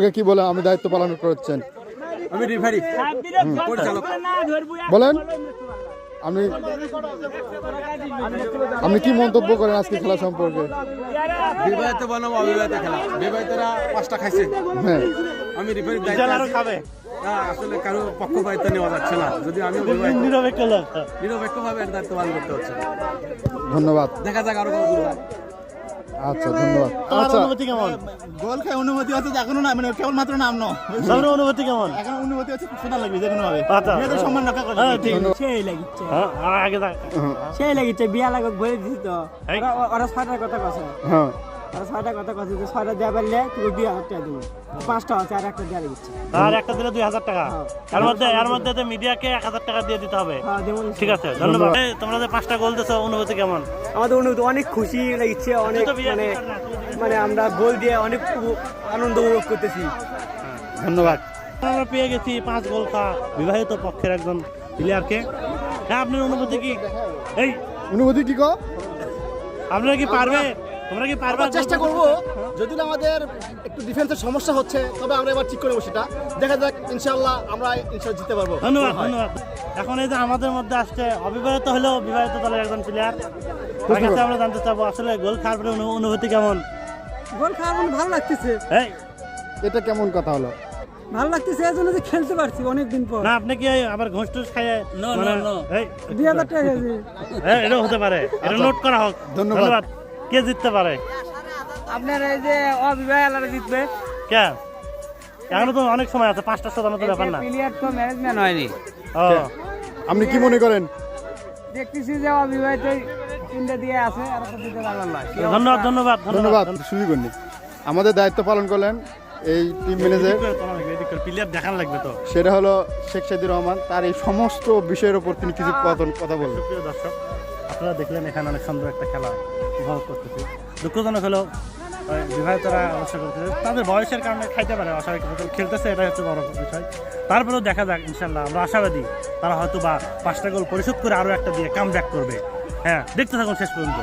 আপনাকে কি বলে? আমি দায়িত্ব পালন করছেন। আমি রেফারি পরিচালক। বলেন। আপনি আপনি কি মন্তব্য করেন আজকে খেলা সম্পর্কে? বিবাহিত বনাম অবিবাহিত খেলা। বিবাহিতরা পাঁচটা খাইছে। হ্যাঁ। আমি রেফারি দায়িত্ব খাবে। না, আসলে কারও পক্ষপাতিত্ব নেওয়া যাচ্ছে না। যদি আমি নিরপেক্ষ নিরপেক্ষভাবে এর দায়িত্ব পালন করতে হচ্ছে। ধন্যবাদ। দেখা যাক আরও। আচ্ছা ধন্যবাদ। আচ্ছা। অনুভূতি কেমন? গোল খাই অনুমতি আছে যে এখনও না মানে কেবল মাত্র নাম ন তোমার অনুভূতি কেমন? এখন অনুভূতি আছে শোনা লাগবে যে কোনো ভাবে। আচ্ছা। মেয়েদের সম্মান রক্ষা করতে হ্যাঁ। ঠিক। সেই লাগিছে হ্যাঁ আগে থাক। সেই লাগিছে বিয়া লাগক বলে দিছি তো। ওরা- ওরা কথা কছে। হ্যাঁ। ওরা ছয়টার কথা কছে যে ছয়টা দেওয়া পারলে তুমি দুই হাজার টাকা দেবো। পাঁচটা আছে আর একটা দেওয়া লাগিচ্ছে আর একটা দিলে দুই হাজার টাকা? হ্যাঁ। এর মধ্যে এর মধ্যে তো মিডিয়াকে এক হাজার টাকা দিয়ে দিতে হবে। হ্যাঁ ঠিক আছে ধন্যবাদ। তোমরা যে পাঁচটা গোল দিছো অনুভূতি কেমন? আমাদের অনুভূতি অনেক খুশি লাগছে অনেক মানে মানে আমরা গোল দিয়ে অনেক আনন্দ উপভোগ করতেছি। ধন্যবাদ। আমরা পেয়ে গেছি পাঁচ গোল খাওয়া বিবাহিত পক্ষের একজন প্লেয়ারকে হ্যাঁ আপনার অনুভূতি কি? এই অনুভূতি কি কো? আপনারা কি পারবে? তোমরা কি পারবে চেষ্টা করব যদি না আমাদের একটু ডিফেন্সের সমস্যা হচ্ছে তবে আমরা এবার ঠিক করব সেটা। দেখা যাক ইনশাআল্লাহ আমরা ইনশাআল্লাহ জিততে পারব। ধন্যবাদ ধন্যবাদ। এখন এই যে আমাদের মধ্যে আসছে অবিবাহিত হলেও বিবাহিত দলের একজন প্লেয়ার তার কাছে আমরা জানতে চাবো আসলে গোল খাওয়ার পরে অনুভূতি কেমন? গোল খাওয়া আমার ভালো লাগতেছে। এই। এটা কেমন কথা হলো? ভালো লাগতেছে এই জন্য যে খেলতে পারছি অনেকদিন পর। না আপনি কি এই আবার ঘুষ টুস খাইয়ে মানে এই। দুই হাজার টাকা গেছে এই, এটাও হতে পারে। এটা নোট করা হোক। ধন্যবাদ। কে জিততে পারে? আপনার এই যে অবিবাহ এলাকা জিতবে। কে? এখনও তো অনেক সময় আছে পাঁচটা শতাংশ তো ব্যাপার না। প্লেয়ার তো ম্যানেজমেন্ট হয়নি। ও। আপনি কি মনে করেন? দেখতেছি যে অবিবাহিত তিনটা দিয়ে আছে আর একটা দিতে পারলাম না। ধন্যবাদ ধন্যবাদ ধন্যবাদ। শুরু করিনি। আমাদের দায়িত্ব পালন করলেন এই টিম ম্যানেজার প্লেয়ার দেখান লাগবে তো। সেটা হলো শেখ সাইদুর রহমান তার এই সমস্ত বিষয়ের উপর তিনি কিছু কথা- কথা বলবেন দর্শক আপনারা দেখলেন এখানে অনেক সুন্দর একটা খেলা উপভোগ করতেছি। দুঃখজনক হলো বিবাহিতরা অবশ্য করতেছে। তাদের বয়সের কারণে খাইতে পারে, অস্বাভাবিক খেলতেছে, এটাই হচ্ছে বড় বিষয়। তারপরেও দেখা যাক ইনশাল্লাহ আমরা আশাবাদী তারা হয়তো বা পাঁচটা গোল পরিশোধ করে আরও একটা দিয়ে কাম ব্যাক করবে। হ্যাঁ দেখতে থাকুন শেষ পর্যন্ত।